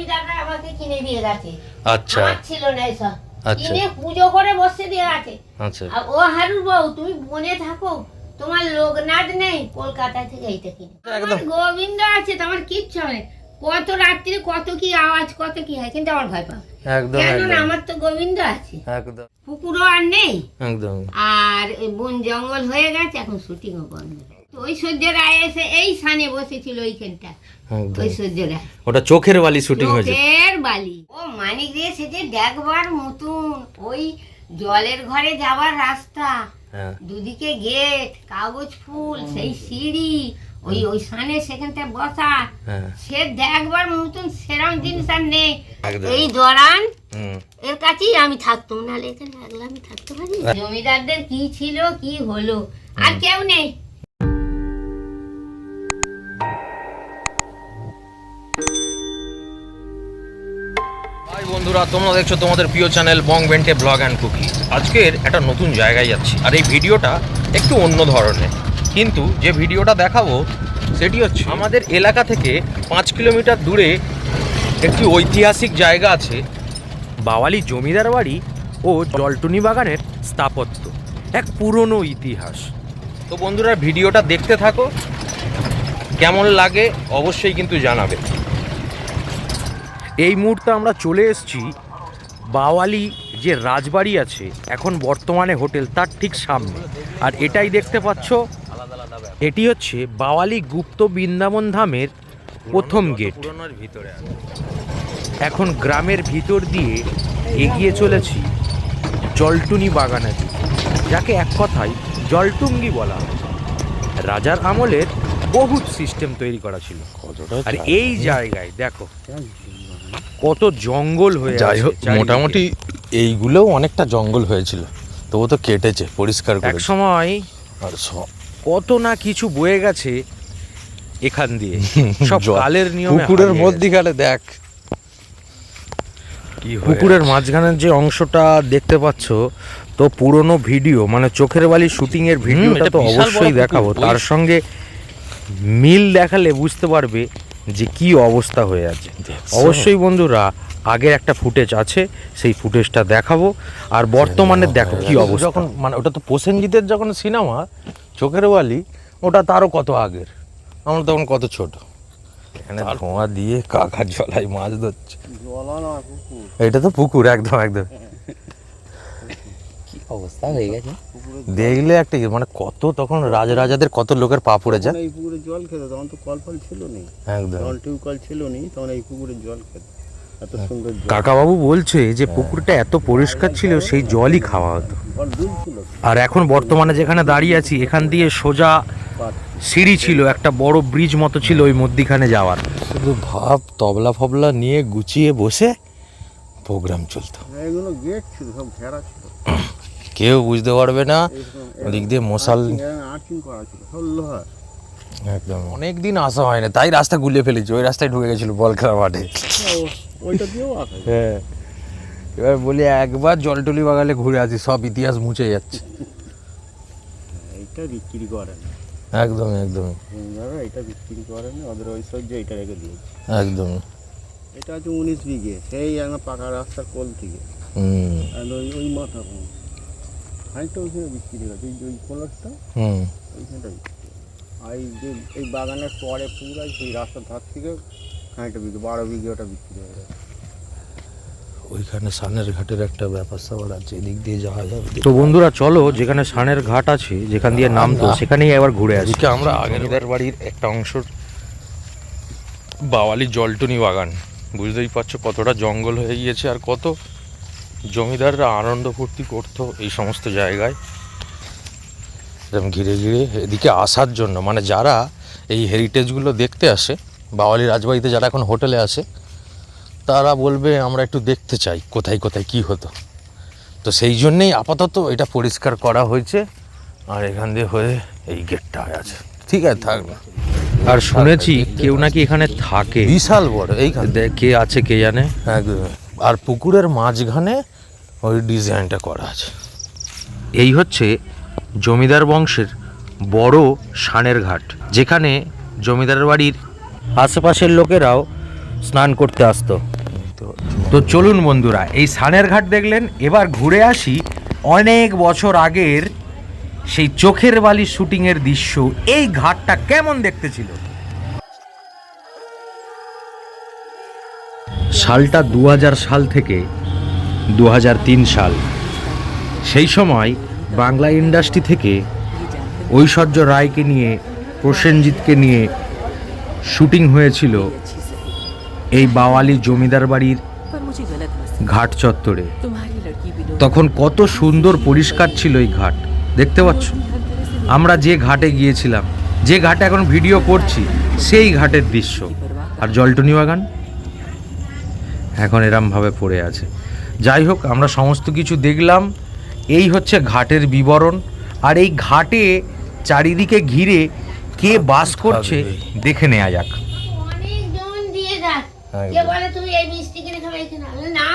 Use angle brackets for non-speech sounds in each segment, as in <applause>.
জমিদাররা আমাকে কিনে দিয়ে গেছে। আচ্ছা। আমার ছিল না এসব। আচ্ছা। কিনে পুজো করে বসে দিয়ে গেছে আচ্ছা। আর ও হারুর বউ তুমি বনে থাকো তোমার লোকনাথ নেই কলকাতা থেকে এইটা কিনে। আমার গোবিন্দ আছে তোমার কিচ্ছু কত রাত্রি কত কি আওয়াজ কত কি হয় কিন্তু আমার ভয় পাও। একদম কেন আমার তো গোবিন্দ আছে। একদম। পুকুরও আর নেই। একদম। আর বন জঙ্গল হয়ে গেছে এখন শুটিংও বন্ধ। রায় এসে এই সানে বসেছিল ওইখানটা। ওটা চোখের বালি শুটিং হয়েছে। চোখের বালি। ও মানিক সে যে দেখবার মতন ওই জলের ঘরে যাওয়ার রাস্তা। হ্যাঁ। দুদিকে গেট কাগজ ফুল সেই সিঁড়ি ওই ওই সানে সেখানটা বসা। হ্যাঁ। সে দেখবার মতন সেরম জিনিস আর নেই। এই হুম। এর কাছেই আমি থাকতাম নাহলে এখানে একলা আমি থাকতে পারি। জমিদারদের কি ছিল কি হলো? আর কেউ নেই। বন্ধুরা, তোমরা দেখছ তোমাদের প্রিয় channel Bong বেন্টে blog and cookie. আজকের একটা নতুন জায়গায় যাচ্ছি, আর এই ভিডিওটা একটু অন্য ধরনের। কিন্তু যে ভিডিওটা দেখাবো, সেটি হচ্ছে আমাদের এলাকা থেকে পাঁচ কিলোমিটার দূরে একটি ঐতিহাসিক জায়গা আছে, বাওয়ালি জমিদার বাড়ি ও জলটুনি বাগানের স্থাপত্য। এক পুরনো ইতিহাস। তো বন্ধুরা, ভিডিওটা দেখতে থাকো। কেমন লাগে, অবশ্যই কিন্তু জানাবে। এই মুহূর্তে আমরা চলে এসেছি বাওয়ালি যে রাজবাড়ি আছে এখন বর্তমানে হোটেল তার ঠিক সামনে। আর এটাই দেখতে পাচ্ছ এটি হচ্ছে বাওয়ালি গুপ্ত বৃন্দাবন ধামের প্রথম গেট। এখন গ্রামের ভিতর দিয়ে এগিয়ে চলেছি জলটুনি বাগানের যাকে এক কথায় জলটুঙ্গি বলা হয়। রাজার আমলের বহুত সিস্টেম তৈরি করা ছিল। আর এই জায়গায় দেখো কত জঙ্গল হয়ে যাই হোক মোটামুটি এইগুলোও অনেকটা জঙ্গল হয়েছিল। তবু তো কেটেছে পরিষ্কার এক সময় আর কত না কিছু বয়ে গেছে এখান দিয়ে। <laughs> সব কালের নিয়মে পুকুরের মধ্যিখানে দেখ। পুকুরের মাঝখানের যে অংশটা দেখতে পাচ্ছ তো পুরনো ভিডিও মানে চোখের বালি শুটিং এর ভিডিওটা তো অবশ্যই দেখাবো। তার সঙ্গে মিল দেখালে বুঝতে পারবে যে কি অবস্থা হয়ে আছে। অবশ্যই বন্ধুরা আগের একটা ফুটেজ আছে সেই ফুটেজটা দেখাবো। আর বর্তমানে দেখো কি অবস্থা। যখন মানে ওটা তো প্রসেনজিতের যখন সিনেমা চোখের বালি ওটা তারও কত আগের? আমরা তখন কত ছোট। এখানে ধোঁয়া দিয়ে কাকার জলাই মাছ ধরছে। এটা তো পুকুর একদম একদম। অবস্থা হয়ে গেছে? দেখলে একটা মানে কত তখন রাজরাজাদের কত লোকের পা পড়ে যায়? এই পুকুরে জল খেত তখন তো কল ফল ছিল নি একদম। তখন টিউবকল ছিল নি তখন এই পুকুরে জল খেত। এত সুন্দর কাকাবাবু বলছে যে পুকুরটা এত পরিষ্কার ছিল সেই জলই খাওয়া হতো। আর এখন বর্তমানে যেখানে দাঁড়িয়ে আছি এখান দিয়ে সোজা সিঁড়ি ছিল একটা বড় ব্রিজ মতো ছিল ওই মধ্যিখানে যাওয়ার। শুধু ভাব তবলা ফবলা নিয়ে গুছিয়ে বসে প্রোগ্রাম চলতো। এগুলো গেট ছিল সব ঘেরা ছিল। কেউ বুঝতে পারবে না। ওদিক দিয়ে মশাল একদম। অনেক দিন আসা হয় না তাই রাস্তা গুলিয়ে ফেলেছি। ওই রাস্তায় ঢুকে গেছিল বল খেলা মাঠে। হ্যাঁ। এবার বলি একবার জলটলি বাগালে ঘুরে আসি। সব ইতিহাস মুছে যাচ্ছে। এইটা বিক্রি করে না। একদম একদম। এটা বিক্রি করে না। ওদের ঐশ্বর্য এটা রেখে দিয়েছে। একদম। এটা হচ্ছে উনিশ বিঘে। সেই একদম পাকা রাস্তার কোল থেকে। হুম। আর ওই মাথা খানিকটা ওইখানে বিক্রি করে ওই ওই কোলারটা ওইখানটা বিক্রি আর এই যে এই বাগানের পরে পুরো সেই রাস্তার ধার থেকে খানিকটা বিক্রি বারো বিঘে ওটা বিক্রি হয়ে গেছে। ওইখানে সানের ঘাটের একটা ব্যাপার স্যাপার আছে এদিক দিয়ে যাওয়া যাবে। তো বন্ধুরা চলো যেখানে সানের ঘাট আছে যেখান দিয়ে নামতো সেখানেই একবার ঘুরে আসি। আমরা আগের বাড়ির একটা অংশ বাওয়ালি জলটুনি বাগান। বুঝতেই পারছ কতটা জঙ্গল হয়ে গিয়েছে আর কত জমিদাররা আনন্দ ফুর্তি করতো এই সমস্ত জায়গায়। এরকম ঘিরে ঘিরে এদিকে আসার জন্য মানে যারা এই হেরিটেজগুলো দেখতে আসে বাওয়ালি রাজবাড়িতে যারা এখন হোটেলে আসে তারা বলবে আমরা একটু দেখতে চাই কোথায় কোথায় কি হতো? তো সেই জন্যেই আপাতত এটা পরিষ্কার করা হয়েছে আর এখান দিয়ে হয়ে এই গেটটা আছে। ঠিক আছে থাক না। আর শুনেছি কেউ নাকি এখানে থাকে। বিশাল বড় এইখান। দে- কে আছে কে জানে? একদম আর পুকুরের মাঝখানে ওই ডিজাইনটা করা আছে। এই হচ্ছে জমিদার বংশের বড় সানের ঘাট, যেখানে জমিদার বাড়ির আশেপাশের লোকেরাও স্নান করতে আসতো। তো চলুন বন্ধুরা, এই সানের ঘাট দেখলেন, এবার ঘুরে আসি অনেক বছর আগের সেই চোখের বালি শুটিংয়ের দৃশ্য, এই ঘাটটা কেমন দেখতে ছিল? সালটা দু হাজার সাল থেকে দু হাজার তিন সাল। সেই সময় বাংলা ইন্ডাস্ট্রি থেকে ঐশ্বর্য রায়কে নিয়ে, প্রসেনজিৎকে নিয়ে শুটিং হয়েছিল এই বাওয়ালি জমিদার বাড়ির ঘাট চত্বরে। তখন কত সুন্দর পরিষ্কার ছিল এই ঘাট। দেখতে পাচ্ছ? আমরা যে ঘাটে গিয়েছিলাম, যে ঘাটে এখন ভিডিও করছি, সেই ঘাটের দৃশ্য। আর জলটনি বাগান এখন এরমভাবে পড়ে আছে। যাই হোক আমরা সমস্ত কিছু দেখলাম। এই হচ্ছে ঘাটের বিবরণ। আর এই ঘাটে চারিদিকে ঘিরে কে বাস করছে দেখে নেওয়া যাক। অনেক জন দিয়ে যাক। একদম। কে বলে তুমি এই মিষ্টি কিনে খাবে এখানে? আমি বলি, না।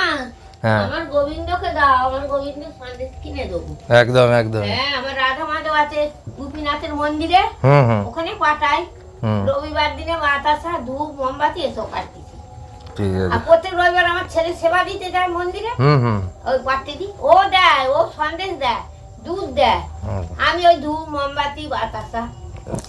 হ্যাঁ। আমার গোবিন্দকে দাও আমার গোবিন্দ সন্দেশ কিনে দেবো। একদম একদম। হ্যাঁ আমার রাধা মাধব আছে গোপীনাথের মন্দিরে। হুম হুম। ওখানে পাঠাই। হুম। রবিবার দিনে বাতাসা ধূপ মোমবাতি এসব কাটতেছি ঠিক আর প্রত্যেক রবিবার আমার ছেলে সেবা দিতে যায় মন্দিরে। হুম হুম। ওই পাঠতে ও দেয় ও সন্দেশ দেয় দুধ দেয়। আমি ওই ধূপ মোমবাতি বাতাসা।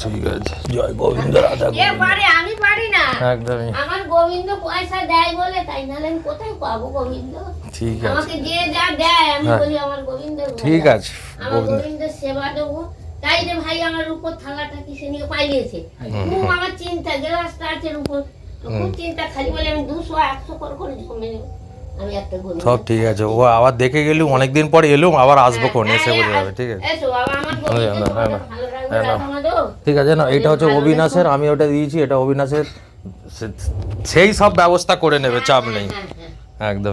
ঠিক আছে। জয় গোবিন্দ রাধা কে পারে আমি পারি না। একদমই। আমার গোবিন্দ পয়সা দেয় বলে তাই নাহলে আমি কোথায় পাবো গোবিন্দ? ঠিক আছে। আমাকে যে যা দেয় আমি হ্যাঁ। বলি আমার গোবিন্দ ঠিক আছে আমার গোবিন্দ। সেবা দেবো। তাই যে ভাই আমার উপর থালাটা কিসে নিয়ে পাইয়েছে খুব আমার চিন্তা গ্লাসটা আছে উপর। নেব সব ঠিক আছে। ও আবার দেখে গেলুম অনেকদিন পর এলুম আবার আসব কোন এসে হ্যাঁ, বোঝা যাবে ঠিক আছে। মাধব। ঠিক আছে না এটা হচ্ছে অবিনাশের আমি ওটা দিয়েছি এটা অবিনাশের সেই সব ব্যবস্থা করে নেবে চাপ নেই। হ্যাঁ, হ্যাঁ। একদম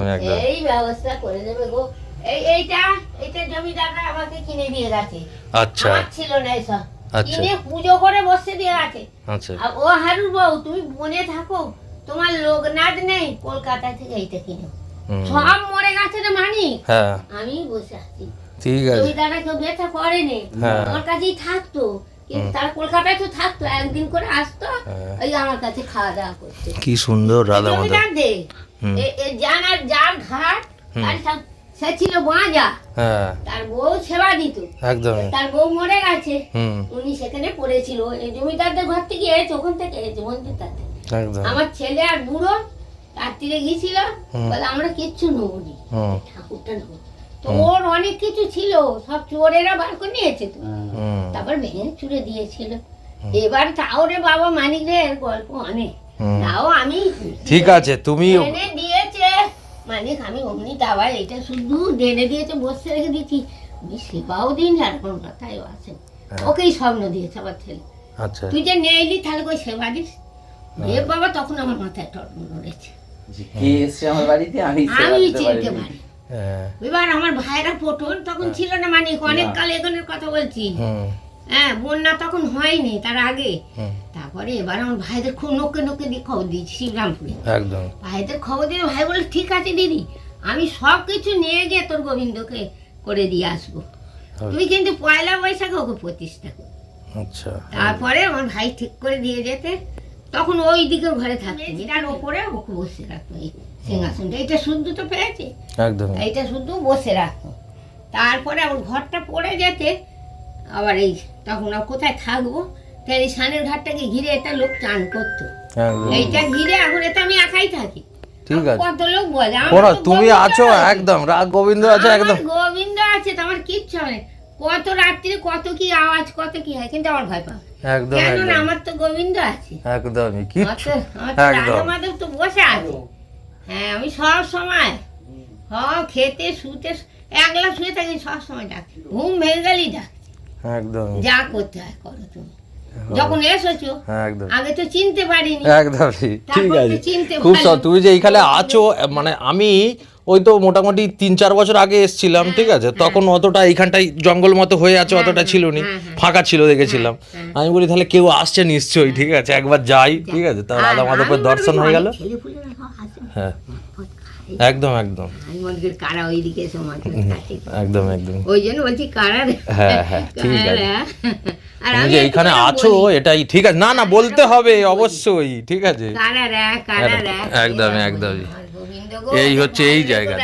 এই ব্যবস্থা করে দেবে গো। এই এইটা এইটা জমিদাররা আমাকে কিনে দিয়ে গেছে। আচ্ছা। ছিল না এসব। আচ্ছা। কিনে পুজো করে বসে দিয়ে আছে। আচ্ছা। আর ও হারুর বউ তুমি বনে থাকো তোমার লোকনাথ নেই কলকাতা থেকে এইটা কিনো। সব মরে গেছে রে মানি। হ্যাঁ। আমি বসে আছি। ঠিক আছে। জমিদাররা কেউ বেচা করেনি। আমার কাছেই থাকতো। কিন্তু তার কলকাতায় তো থাকতো একদিন করে আসতো হ্যাঁ। ওই আমার কাছে খাওয়া দাওয়া করতো। কি সুন্দর রাধা মাধব জানার যার ঘাট তার সব- সে ছিল বাঁজা হ্যাঁ। তার বউ সেবা দিত। একদমই। তার বউ মরে গেছে। উনি সেখানে পড়েছিল। এই জমিদারদের ঘর থেকে এসে ওখান থেকে এসে মন্দির তাতে। আমার ছেলে আর বুড়ো রাত্রিরে গিয়েছিল। বলে আমরা কিচ্ছু নেব নি। ঠাকুরটা নেব তো ওর অনেক কিছু ছিল। সব চোরেরা বার করে নিয়েছে তো। তারপর ভেঙে চুরে দিয়েছিল। এবার তাও রে বাবা মানিক রে গল্প অনেক তাও আমি ঠিক আছে তুমি এনে দিয়েছে। মানিক আমি অমনি আবার এটা শুধু ডেনে দিয়েছে বসে রেখে দিয়েছি। আমি সেবাও দিন আর কোনো মাথায় আসে ওকেই স্বপ্ন দিয়েছে আমার ছেলে। আচ্ছা। তুই যে নেইলি তাহলে কই সেবা দিস? এ বাবা তখন আমার মাথায় টট নড়েছে কে এসছে আমার বাড়িতে? আমি আমি চিনতে পারি হ্যাঁ। এবার আমার ভাইরা পটল তখন ছিল না মানিক অনেক কাল এগোনের কথা বলছি। হুম। হ্যাঁ বন্যা তখন হয়নি তার আগে। তারপরে এবার আমার ভাইদের খুব নোকে নোকে দিয়ে খবর দিয়েছি শিবরামপুরে একদম। ভাইদের খবর দিয়ে ভাই বলে ঠিক আছে দিদি আমি সব কিছু নিয়ে গিয়ে তোর গোবিন্দকে করে দিয়ে আসব। তুমি কিন্তু পয়লা বৈশাখে ওকে প্রতিষ্ঠা কর। আচ্ছা। তারপরে আমার ভাই ঠিক করে দিয়ে যেতে। তখন ওই দিকে ঘরে থাকতো তার ওপরে ওকে বসে রাখতো এই সিংহাসনটা এটা শুদ্ধ তো পেয়েছে? একদম। এইটা শুধু বসে রাখতো তারপরে আমার ঘরটা পড়ে যেতে আবার এই তখন কোথায় থাকব? তাই এই সানের ঘাটটাকে ঘিরে এটা লোক চান করতো। এইটা ঘিরে এখন এটা আমি একাই থাকি। ঠিক আছে। কত লোক বলে আমার তুমি আছো একদম রাগ গোবিন্দ আছে একদম। গোবিন্দ আছে তো আমার কিচ্ছু হবে কত রাত্রি কত কি আওয়াজ কত কি হয় কিন্তু আমার ভয় পাবে একদম কেন আমার তো গোবিন্দ আছে। একদমই কিচ্ছু একদম। মাধব তো বসে আছে। হ্যাঁ আমি সব সময় হ খেতে শুতে একলা শুয়ে থাকি সব সময় ডাক ঘুম ভেঙে গেলেই ডাক একদম। যা করতে হয় করো তুমি। যখন এসেছ একদম। আগে তো চিনতে পারিনি। একদম ঠিক আছে। খুব তুমি যে এইখানে আছো মানে আমি ওই তো মোটামুটি তিন চার বছর আগে এসছিলাম ঠিক আছে? তখন অতটা এইখানটাই জঙ্গল মতো হয়ে আছে অতটা ছিল নি হ্যাঁ, হ্যাঁ। ফাঁকা ছিল দেখেছিলাম। আমি বলি তাহলে কেউ আসছে নিশ্চয়ই ঠিক আছে? একবার যাই ঠিক আছে? তা রাধা মাধবের দর্শন হয়ে গেল। হ্যাঁ। একদম একদম। আমি কারা ওইদিকে এসে একদম একদম। ওই জন্য বলছি কারা হ্যাঁ, হ্যাঁ, ঠিক আছে। আর তুমি আমি যে এইখানে আছো এটাই ঠিক আছে। না না বলতে হবে অবশ্যই ঠিক আছে। কারা রে কারা। আমার গোবিন্দ গো, এই হচ্ছে এই জায়গা।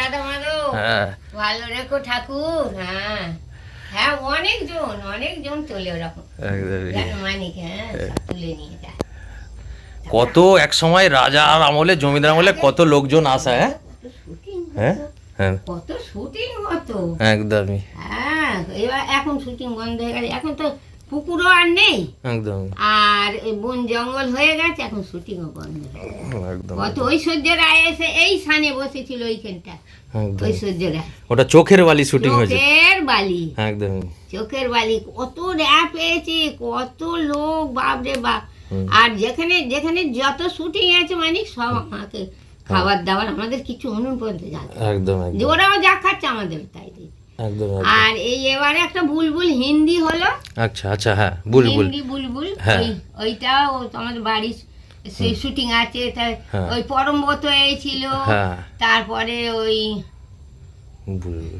হ্যাঁ। ভালো রেখো ঠাকুর হ্যাঁ। হ্যাঁ অনেকজন অনেকজন চলে ওরকম। একদমই। মানিক হ্যাঁ তুলে নিয়ে যায়। কত এক সময় রাজার আমলে জমিদার আমলে কত লোকজন আসে হ্যাঁ? হ্যাঁ? হ্যাঁ। কত শুটিং হতো। একদমই। হ্যাঁ এবার এখন শুটিং বন্ধ হয়ে গেছে। এখন তো পুকুরও আর নেই। একদম আর বন জঙ্গল হয়ে গেছে এখন শুটিংও বন্ধ একদম কত ঐশ্বর্যরা এসে এই সানে বসেছিল ওইখানটা। একদম ঐশ্বর্যরা। ওটা চোখের বালি শুটিং হয়েছে। চোখের বালি। একদমই। চোখের বালি। কত র্যাপ পেয়েছে কত লোক বাপরে বাপ। আর যেখানে যেখানে যত শুটিং আছে মানে সব আমাকে খাবার দাবার আমাদের কিছু অনুন পর্যন্ত যাচ্ছে একদম। যে ওরাও যা খাচ্ছে আমাদের তাই একদম আর এই এবারে একটা বুলবুল হিন্দি হলো। আচ্ছা আচ্ছা হ্যাঁ বুলবুল। হিন্দি বুলবুল হ্যাঁ। ওই ওইটা ও আমাদের বাড়ির সেই শুটিং আছে তাই হ্যাঁ। ওই পরমব্রত এই ছিল হ্যাঁ। তারপরে ওই বুলবুল।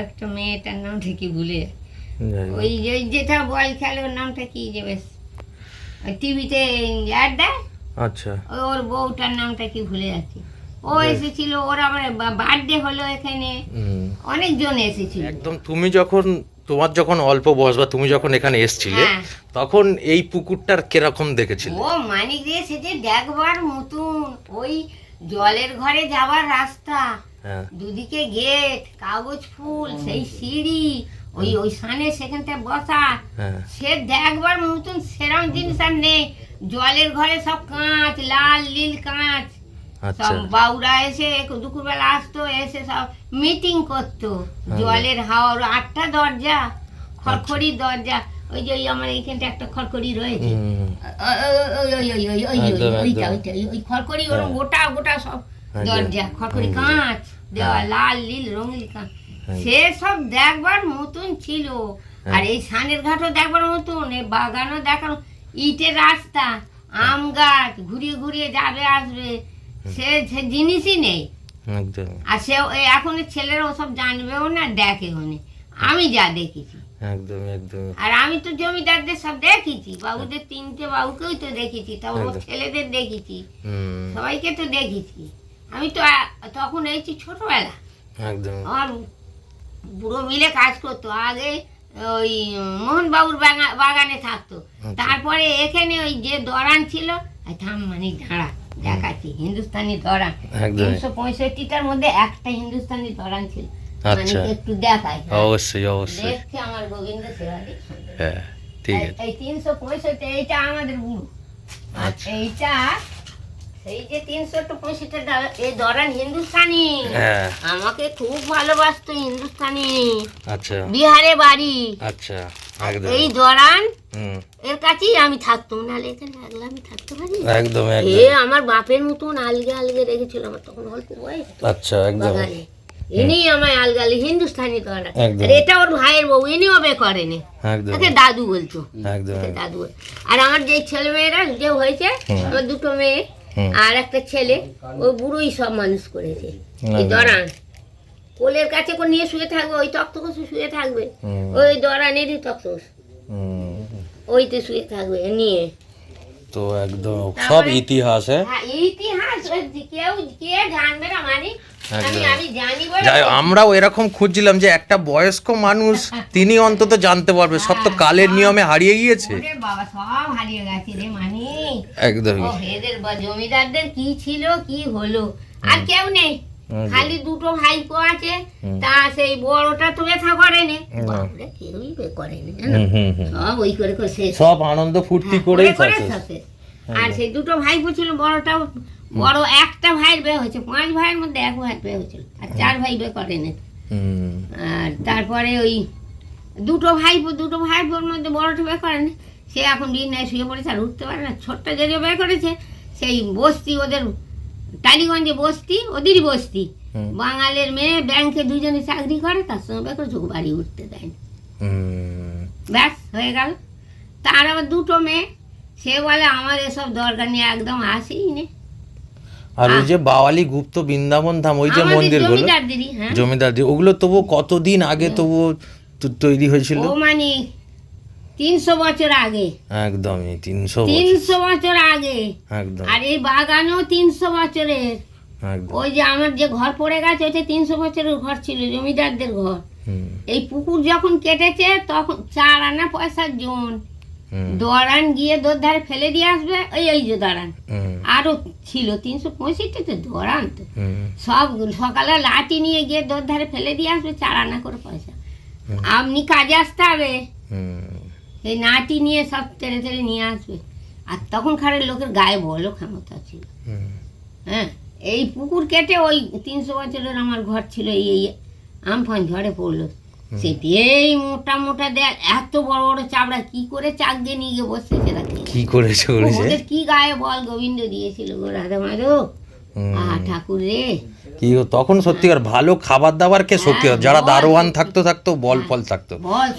একটা মেয়েটার নামটা কি ভুলে। ওই যে যেটা বল খেলে ওর নামটা কি যে বেশ। টিভিতে অ্যাড দেয়? আচ্ছা। ওর বউটার নামটা কি ভুলে যাচ্ছি। ও এসেছিল ওর আবার বার্থডে হলো এখানে। অনেকজন এসেছিল। একদম তুমি যখন তোমার যখন অল্প বয়স বা তুমি যখন এখানে এসছিলে হ্যাঁ। তখন এই পুকুরটার কীরকম দেখেছিলে? ও মানিক দিয়ে সেজে দেখবার মতন ওই জলের ঘরে যাওয়ার রাস্তা। হ্যাঁ। দুদিকে গেট কাগজ ফুল সেই সিঁড়ি ওই ওই সানে সেখানটা বসা। হ্যাঁ। সে দেখবার মতন সেরম জিনিস আর নেই। জলের ঘরে সব কাঁচ লাল নীল কাঁচ। সব বাউরা এসে দুপুরবেলা আসতো এসে সব মিটিং করতো। জলের হাওয়ার আটটা দরজা খড়খড়ি দরজা। ওই যে আমার এইখানটা একটা খড়খড়ি রয়েছে। ওই খড়খড়ি ওরকম গোটা গোটা সব দরজা খড়খড়ি কাঁচ দেওয়া লাল নীল রঙিন কাঁচ। সে সব দেখবার মতন ছিল। আর এই সানের ঘাটও দেখবার মতন এই বাগানও দেখার ইটের রাস্তা আম গাছ ঘুরিয়ে ঘুরিয়ে যাবে আসবে। সে সে জিনিসই নেই। একদম। আর সে এই এখনের ছেলেরা ওসব জানবেও না দেখেও না। আমি যা দেখেছি। একদম একদম। আর আমি তো জমিদারদের সব দেখেছি। বাবুদের তিনটে বাবুকেও তো দেখেছি ওর ছেলেদের দেখেছি। সবাইকে তো দেখেছি। আমি তো তখন এইছি ছোটবেলা। একদম। আমার বুড়ো মিলে কাজ করতো। আগে ওই মোহনবাবুর বাগা- বাগানে থাকতো। আচ্ছা। তারপরে এখানে ওই যে দরান ছিল থাম মানে দেখাচ্ছি হিন্দুস্তানি দরান। তিনশো পঁয়ষট্টিটার মধ্যে একটা হিন্দুস্তানি দরান ছিল। মানে আচ্ছা। একটু দেখায় হ্যাঁ। অবশ্যই অবশ্যই। দেখছে আমার গোবিন্দ সেবা দেখছে হ্যাঁ ঠিক আছে। এই তিনশো পঁয়ষট্টি এইটা আমাদের বুড়ো আর আচ্ছা। এইটা সেই যে তিনশো পঁয়ষট্টি এই দরান হিন্দুস্তানি। হ্যাঁ। আমাকে খুব ভালোবাসতো হিন্দুস্তানি। আচ্ছা। বিহারে বাড়ি। আচ্ছা এই দরান এর কাছেই আমি থাকতাম নাহলে এখানে আগলে আমি থাকতে পারি। একদম এ আমার বাপের মতন আলগে আলগে রেখেছিল আমার তখন অল্প বয়স। আচ্ছা একদম। ইনি আমায় আলগালি হিন্দুস্তানি দরান আর এটা ওর ভাইয়ের বউ ইনিও বে করেনি। একদম। তাকে দাদু বলছো। একদম দাদু আর আমার যে ছেলে মেয়েরা যে হয়েছে আমার দুটো মেয়ে। আর একটা ছেলে ও বুড়োই সব মানুষ করেছে। এই দরান কোলের কাছে করে নিয়ে শুয়ে থাকবে ওই তক্তকসে শুয়ে থাকবে। ওই দরানেরই তক্তকস হুম, ওইতে শুয়ে থাকবে নিয়ে। তো একদম সব ইতিহাস হ্যাঁ হ্যাঁ ইতিহাস কেউ কে জানবে না মানে যাই আমরাও এরকম খুঁজছিলাম যে একটা বয়স্ক মানুষ তিনি অন্তত জানতে পারবে। সব তো কালের নিয়মে হারিয়ে গিয়েছে। জমিদারদের কি ছিল কি হলো? আর কেউ নেই। খালি দুটো ভাইপো আছে। তা সেই বড়টা তো ব্যথা করেনি। কেউই করেনি। সব ওই করে করে সব আনন্দ ফুর্তি হ্যাঁ, করেই করে আর সেই দুটো ভাইপো ছিল বড়টাও বড় একটা ভাইয়ের বিয়ে হয়েছে পাঁচ ভাইয়ের মধ্যে এক ভাইয়ের বিয়ে হয়েছিল আর চার ভাই বিয়ে করেনি। আর তারপরে ওই দুটো ভাইপো দুটো ভাইপোর মধ্যে বড়টা বিয়ে করেনি সে এখন বিয়ে শুয়ে পড়েছে আর উঠতে পারে না। ছোট্ট যে যে বিয়ে করেছে সেই বস্তি ওদের টালিগঞ্জে বস্তি ওদেরই বস্তি। বাঙালির মেয়ে ব্যাংকে দুজনে চাকরি করে তার সঙ্গে বিয়ে করেছে বাড়ি উঠতে দেয় না ব্যাস হয়ে গেল। তার আবার দুটো মেয়ে সে বলে আমার এসব দরকার নিয়ে একদম আসেই নে। আর ওই যে বাওয়ালি গুপ্ত বৃন্দাবন ধাম ওই যে মন্দিরগুলো। জমিদারদেরই, হ্যাঁ। জমিদার ওগুলো তবু কতদিন আগে তবু তৈরি হয়েছিল? ও মানে তিনশো বছর আগে। একদমই তিনশো তিনশো বছর আগে। একদম। আর এই বাগানও তিনশো বছরের। ওই যে আমার যে ঘর পড়ে গেছে ওইটা তিনশো বছরের ঘর ছিল জমিদারদের ঘর। এই পুকুর যখন কেটেছে তখন চার আনা পয়সার জন। দরান গিয়ে দোর ধারে ফেলে দিয়ে আসবে ওই এই যে দরান হুম, আরও ছিল তিনশো পঁয়ষট্টি তো। দরান তো সব সকালে লাঠি নিয়ে গিয়ে দোর ধারে ফেলে দিয়ে আসবে চার আনা করে পয়সা। আপনি কাজে আসতে হবে। এই নাটি নিয়ে সব টেনে টেনে নিয়ে আসবে। আর তখন খারের লোকের গায়ে বলো ক্ষমতা ছিল। হ্যাঁ এই পুকুর কেটে ওই তিনশো বছরের আমার ঘর ছিল এই এই আমফান ঝড়ে পড়ল। সেটি এই মোটা মোটা দেখ এত বড় বড় চাবড়া কি করে চাক দিয়ে নিয়ে গিয়ে বসেছে রাখে কি করেছে কি গায়ে বল গোবিন্দ দিয়েছিল গো রাধা মাধব ঠাকুর কি তখন সত্যিকার ভালো খাবার সত্যি হ্যাঁ, যারা দারোয়ান থাকতো থাকতো বল ফল থাকতো।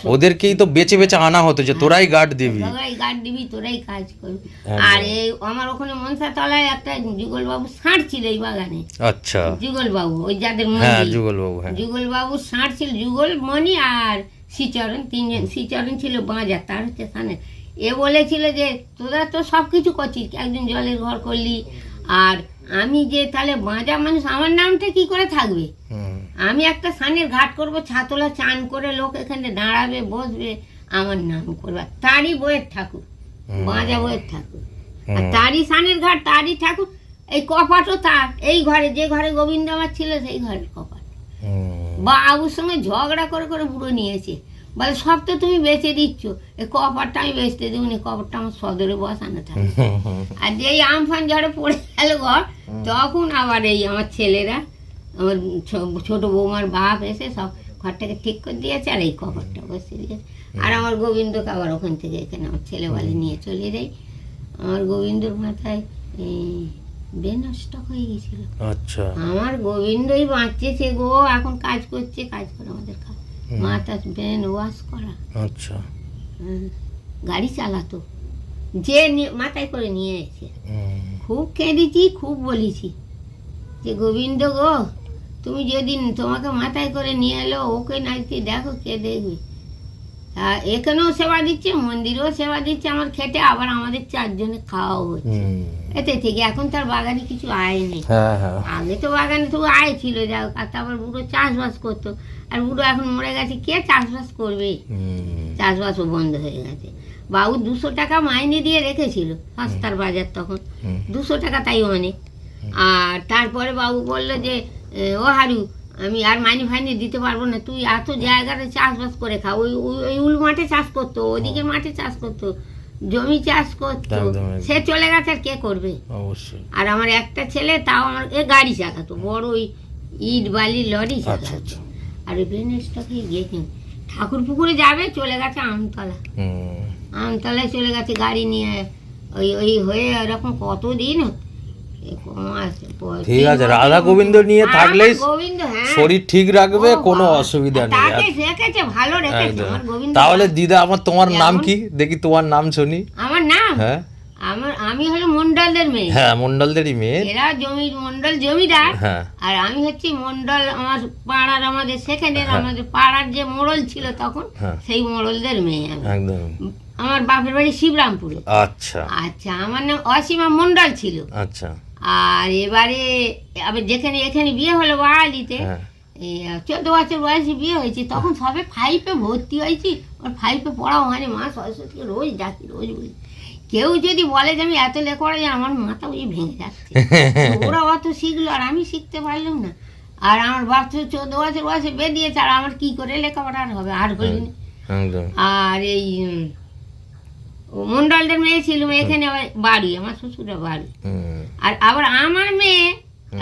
ওদেরকেই তো বেঁচে বেঁচে আনা হতো যে তোরাই গার্ড দিবি। তোরাই গার্ড দিবি তোরাই কাজ করবি। আর এই আমার ওখানে মনসা তলায় একটা যুগল বাবু ষাঁড় ছিল এই বাগানে। আচ্ছা। যুগল বাবু ওই যাদের হ্যাঁ যুগল বাবু হ্যাঁ। যুগল বাবু ষাঁড় ছিল যুগল মণি আর শ্রীচরণ তিনজন শ্রীচরণ ছিল বাঁজা তার হচ্ছে সানে এ বলেছিল যে তোরা তো সব কিছু করছিস একজন জলের ঘর করলি আর আমি যে তাহলে বাঁজা মানুষ আমার নামটা কি করে থাকবে? আমি একটা সানের ঘাট করব ছাতলা চান করে লোক এখানে দাঁড়াবে বসবে আমার নাম করবে। তারই বইয়ের ঠাকুর। বাঁজা বইয়ের ঠাকুর। আর তারই সানের ঘাট তারই ঠাকুর এই কপাটও তার। এই ঘরে যে ঘরে গোবিন্দ আমার ছিল সেই ঘরের কপাট। বা আবুর সঙ্গে ঝগড়া করে করে বুড়ো নিয়েছে। বলে সব তো তুমি বেচে দিচ্ছ। এই কপারটা আমি বেচতে দেবো না কপারটা আমার সদরে বসানো থাকে। আর যেই আমফান ঝড়ে পড়ে গেল ঘর তখন আবার এই আমার ছেলেরা আমার ছোট বৌমার বাপ এসে সব ঘরটাকে ঠিক করে দিয়েছে আর এই কপারটা বসে দিয়েছে। আর আমার গোবিন্দকে আবার ওখান থেকে এখানে আমার ছেলে বলে নিয়ে চলে যাই। আমার গোবিন্দর মাথায় বেন স্টক হয়ে গেছিল। আচ্ছা। আমার গোবিন্দই বাঁচছে গো এখন কাজ করছে কাজ করে আমাদের কাজ মাথা ব্রেন ওয়াশ করা। আচ্ছা। গাড়ি চালাতো। যে মাথায় করে নিয়ে এসে। খুব কেঁদেছি খুব বলেছি। যে গোবিন্দ গো তুমি যেদিন তোমাকে মাথায় করে নিয়ে এলো ওকে নাকি দেখো কে দেখবে। এখানেও সেবা দিচ্ছে মন্দিরেও সেবা দিচ্ছে আমার খেটে আবার আমাদের চারজনে খাওয়াও হচ্ছে। এতে থেকে এখন তার বাগানে কিছু আয় নেই। হ্যাঁ হ্যাঁ। আগে তো বাগানে তবু আয় ছিল যাও আর তারপর বুড়ো চাষবাস করতো। আর বুড়ো এখন মরে গেছে কে চাষবাস করবে? চাষবাসও বন্ধ হয়ে গেছে। বাবু দুশো টাকা মাইনে দিয়ে রেখেছিল সস্তার বাজার তখন। দুশো টাকা তাই অনেক। আর তারপরে বাবু বলল যে ও হারু আমি আর মাইনে ফাইনি দিতে পারব না। তুই এত জায়গাতে চাষবাস করে খা। ওই ওই- উল মাঠে চাষ করতো ওদিকে মাঠে চাষ করতো জমি চাষ করতো। সে চলে গেছে আর কে করবে? আর আমার একটা ছেলে তাও আমার এ গাড়ি চালাতো বড় ওই ইট বালি লরি আচ্ছা চালাতো। আচ্ছা। আর ওই ব্রেনেসটাকে গিয়েছেন ঠাকুর পুকুরে যাবে চলে গেছে আমতলা। আমতলায় চলে গেছে গাড়ি নিয়ে। ওই ওই হয়ে এরকম এই কমাস, প- ঠিক আছে রাধা গোবিন্দ নিয়ে থাকলেই হ্যাঁ। শরীর ঠিক রাখবে কোনো অসুবিধা নেই। তাহলে দিদা আমার তোমার নাম কি? দেখি তোমার নাম শুনি। আমার নাম? হ্যাঁ। আমার আমি হলো মন্ডলদের মেয়ে। হ্যাঁ মন্ডলদেরই মেয়ে। এরা জমি মন্ডল জমিদার। হ্যাঁ। আর আমি হচ্ছি মন্ডল আমার পাড়ার আমাদের সেখানের হ্যাঁ। আমাদের পাড়ার যে মোড়ল ছিল তখন হ্যাঁ। সেই মোড়লদের মেয়ে একদম। আমার বাপের বাড়ি শিবরামপুরে। আচ্ছা। আচ্ছা আমার নাম অসীমা মন্ডল ছিল। আচ্ছা। আর এবারে আবার যেখানে এখানে বিয়ে হলো বাঙালিতে হ্যাঁ। চোদ্দ বছর বয়সে বিয়ে হয়েছে তখন সবে ফাইভে ভর্তি হয়েছি। ওর ফাইভে পড়া ওখানে মা সরস্বতীকে রোজ ডাকি রোজ বলি। কেউ যদি বলে যে আমি এত লেখাপড়া যে আমার মাথা ওই ভেঙে যাচ্ছে। <laughs> ওরা অত শিখলো আর আমি শিখতে পারলাম না। আর আমার বাপ তো চোদ্দ বছর বয়সে বিয়ে দিয়েছে আর আমার কি করে লেখাপড়া আর হবে আর হলি না আর এই ও মন্ডলদের মেয়ে ছিল এখানে বাড়ি আমার শ্বশুরের বাড়ি। আর আবার আমার মেয়ে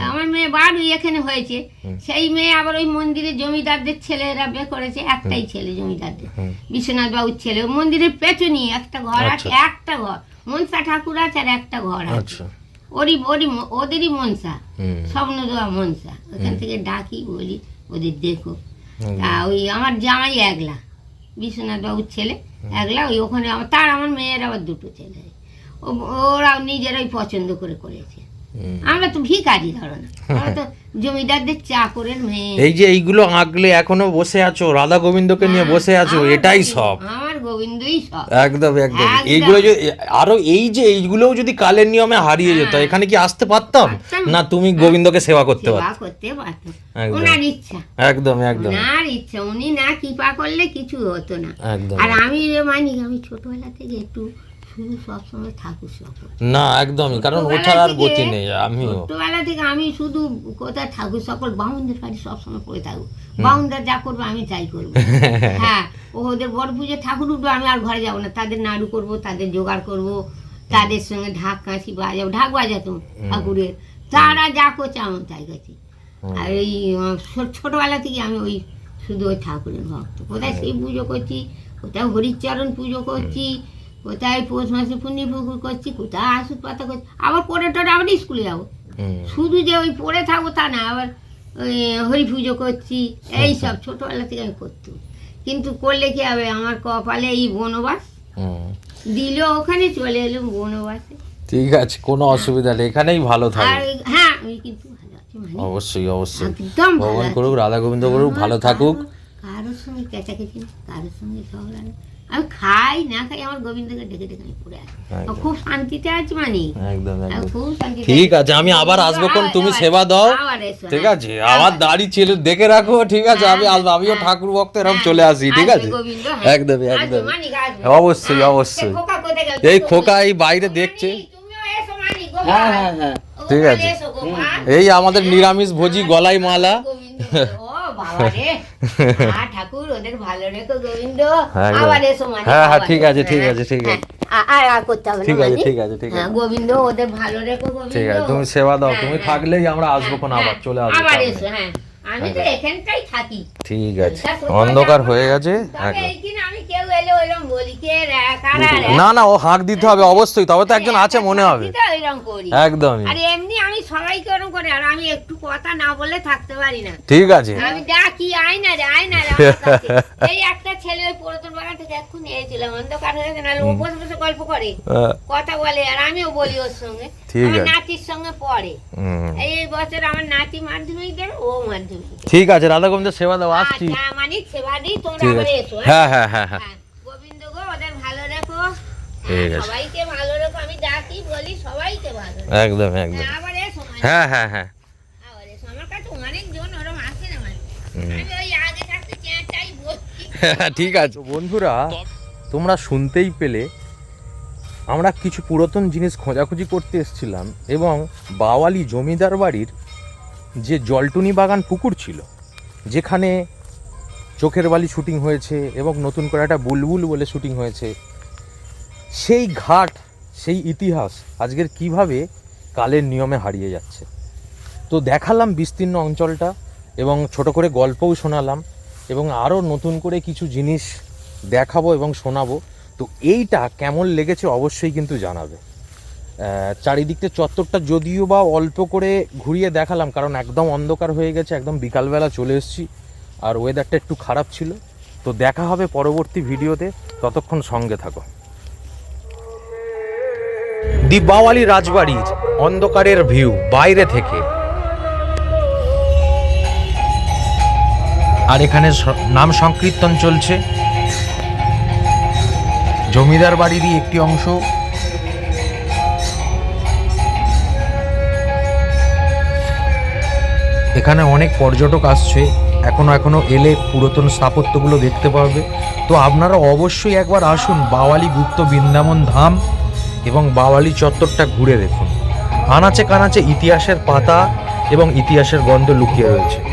আমার মেয়ে বাড়ি এখানে হয়েছে। সেই মেয়ে আবার ওই মন্দিরে জমিদারদের ছেলেরা বিয়ে করেছে একটাই ছেলে জমিদারদের। বিশ্বনাথ বাবুর ছেলে ওই মন্দিরের পেছনে একটা ঘর আছে আচ্ছা। একটা ঘর। মনসা ঠাকুর আছে আর একটা ঘর আছে। আচ্ছা। ওরই ওরই ওদেরই মনসা হুম। স্বপ্ন দেওয়া মনসা। ওখান থেকে ডাকি বলি ওদের দেখো। তা ওই আমার জামাই একলা। বিশ্বনাথ বাবুর ছেলে একলা ওই ওখানে আমার তার আমার মেয়ের আবার দুটো ছেলে। ও- ওরা নিজেরাই পছন্দ করে করেছে। আমরা তো ভিখারি ধরো না <laughs> আমরা তো জমিদারদের চাকরের মেয়ে। এই যে এইগুলো আঁকলে এখনও বসে আছো রাধা গোবিন্দকে নিয়ে বসে আছো এটাই সব। গোবিন্দই সব একদম একদম। এইগুলো আরও এই যে এইগুলোও যদি কালের নিয়মে হারিয়ে যেত হ্যাঁ। এখানে কি আসতে পারতাম। না তুমি গোবিন্দকে সেবা করতে করতে একদম। ওনার ইচ্ছা। একদম একদম। ওনার ইচ্ছা। উনি না কৃপা করলে কিছু হতো না। আর আমি যে মানি আমি ছোটবেলা থেকে একটু শুধু সবসময় ঠাকুর সকল না একদমই। কারণ ও ছাড়া আর থেকে- গতি নেই আমিও। ছোটবেলা থেকে আমি শুধু কোথায় ঠাকুর সকল বাউনদের বাড়ি সবসময় পড়ে থাকব। বাউনদার যা করব আমি তাই করব। <laughs> হ্যাঁ ও ওদের বড় পুজো ঠাকুর উঠবো আমি আর ঘরে যাব না। তাদের নাড়ু করব তাদের জোগাড় করব তাদের সঙ্গে ঢাক কাশি বাজাবো ঢাক বাজাতো ঠাকুরের। তারা যা করছে আমি তাই কাছে আর এই ছোটোবেলা থেকে আমি ওই শুধু ওই ঠাকুরের ভক্ত। কোথায় সেই পুজো করছি কোথায় হরিচরণ পুজো করছি কোথায় পৌষ মাসে পুণ্যি পুকুর করছি কোথায় আসুদ পাতা করছি আবার পরে টরে আবার স্কুলে যাব। শুধু যে ওই পড়ে থাকব তা না আবার ওই হরি পুজো করছি এই সব ছোটবেলা থেকে আমি করতাম। কিন্তু করলে কি হবে? আমার কপালে এই বনবাস। দিল ওখানে চলে এলাম বনবাসে। ঠিক আছে কোনো অসুবিধা নেই এখানেই ভালো থাকবে। হ্যাঁ আমি কিন্তু মানে অবশ্যই অবশ্যই। ভগবান করুক রাধা গোবিন্দ করুক ভালো থাকুক। কারো- কারোর সঙ্গে কেঁচাকেচি না কারোর সঙ্গে ঝগড়া আমি খাই না খাই আমার গোবিন্দকে ডেকে ডেকে আমি পড়ে একদম। খুব শান্তিতে আছি মানে। একদম খুব শান্তিতে ঠিক আছে। আমি আবার আসব কোন? তুমি সেবা দাও। ঠিক হ্যাঁ। আছে আমার দাড়ি ছেলে দেখে রাখো ঠিক আছে আমি আসব আমিও ঠাকুর ভক্ত এরকম হ্যাঁ, চলে আসি ঠিক আছে? হ্যাঁ। একদমই একদম অবশ্যই, হ্যাঁ, অবশ্যই। এই খোকা এই বাইরে দেখছে। হ্যাঁ হ্যাঁ হ্যাঁ। ঠিক আছে। এই আমাদের নিরামিষ ভোজি গলায় মালা হ্যাঁ, <laughs> ঠাকুর ওদের ভালো রেখো গোবিন্দ। হ্যাঁ, আবার এসো মানিক, হ্যাঁ, হ্যাঁ, ঠিক আছে, ঠিক হ্যাঁ, আছে, ঠিক হ্যাঁ। আছে। আর আর করতে হবে ঠিক আছে ঠিক আছে ঠিক হ্যাঁ, আছে। গোবিন্দ ওদের ভালো রেখো গোবিন্দ। ঠিক আছে তুমি সেবা দাও হ্যাঁ, তুমি হ্যাঁ। থাকলেই আমরা আসব কোন আবার চলে আসব আবার এসো হ্যাঁ। আমি তো এখানটাই থাকি। ঠিক আছে। অন্ধকার হয়ে গেছে? একদম না না ও হাঁক দিতে হবে অবশ্যই। তবে তো একজন আছে মনে হবে। একদমই। আর এমনি আমি সবাইকে ওরকম করি আর আমি একটু কথা না বলে থাকতে পারি না। ঠিক আছে। আমি ডাকি আয় না রে আয় না রে <laughs> এই একটা ছেলে ওই পুরাতন বাগান থেকে এক্ষুনি এসেছিলাম অন্ধকার হয়ে গেছে ও বসে বসে গল্প করে কথা বলে আর আমিও বলি ওর সঙ্গে। আমার। নাতির সঙ্গে পড়ে। এই বছর আমার নাতি মাধ্যমিক দেবে ও মাধ্যমিক ঠিক আছে রাধা গোবিন্দ সেবা দাও আসছি। আচ্ছা মানে সেবা দিই তোমরা এসো হ্যাঁ হ্যাঁ হ্যাঁ। হ্যাঁ হ্যাঁ, গোবিন্দ গো ওদের ভালো রেখো ঠিক হ্যাঁ, আছে। সবাইকে ভালো রেখো আমি বলি সবাইকে ভালো একদম একদম হ্যাঁ, আবার এসো মানে। হ্যাঁ হ্যাঁ হ্যাঁ আবার এসো। আমার কাছে অনেকজন ওরম আসে না মানে। হুম। আমি ওই আগে থাকতে চেঁচাই বলছি। ঠিক আছে বন্ধুরা তোমরা শুনতেই পেলে আমরা কিছু পুরাতন জিনিস খোঁজাখুঁজি করতে এসেছিলাম এবং বাওয়ালি জমিদার বাড়ির যে জলটুনি বাগান পুকুর ছিল যেখানে চোখের বালি শুটিং হয়েছে এবং নতুন করে একটা বুলবুল বলে শুটিং হয়েছে সেই ঘাট সেই ইতিহাস আজকের কীভাবে কালের নিয়মে হারিয়ে যাচ্ছে। তো দেখালাম বিস্তীর্ণ অঞ্চলটা এবং ছোট করে গল্পও শোনালাম এবং আরও নতুন করে কিছু জিনিস দেখাবো এবং শোনাবো। তো এইটা কেমন লেগেছে অবশ্যই কিন্তু জানাবে। আহ, চারিদিকটা চত্বরটা যদিও বা অল্প করে ঘুরিয়ে দেখালাম কারণ একদম অন্ধকার হয়ে গেছে একদম বিকালবেলা চলে এসেছি আর ওয়েদারটা একটু খারাপ ছিল। তো দেখা হবে পরবর্তী ভিডিওতে ততক্ষণ সঙ্গে থাকো। দীপাওয়ালি রাজবাড়ির অন্ধকারের ভিউ বাইরে থেকে। আর এখানে নাম সংকীর্তন চলছে। জমিদার বাড়িরই একটি অংশ। এখানে অনেক পর্যটক আসছে। এখনও এখনও এলে পুরাতন স্থাপত্যগুলো দেখতে পাবে তো আপনারা অবশ্যই একবার আসুন বাওয়ালি গুপ্ত বৃন্দাবন ধাম। এবং বাওয়ালি চত্বরটা ঘুরে দেখুন। আনাচে কানাচে ইতিহাসের পাতা এবং ইতিহাসের গন্ধ লুকিয়ে রয়েছে।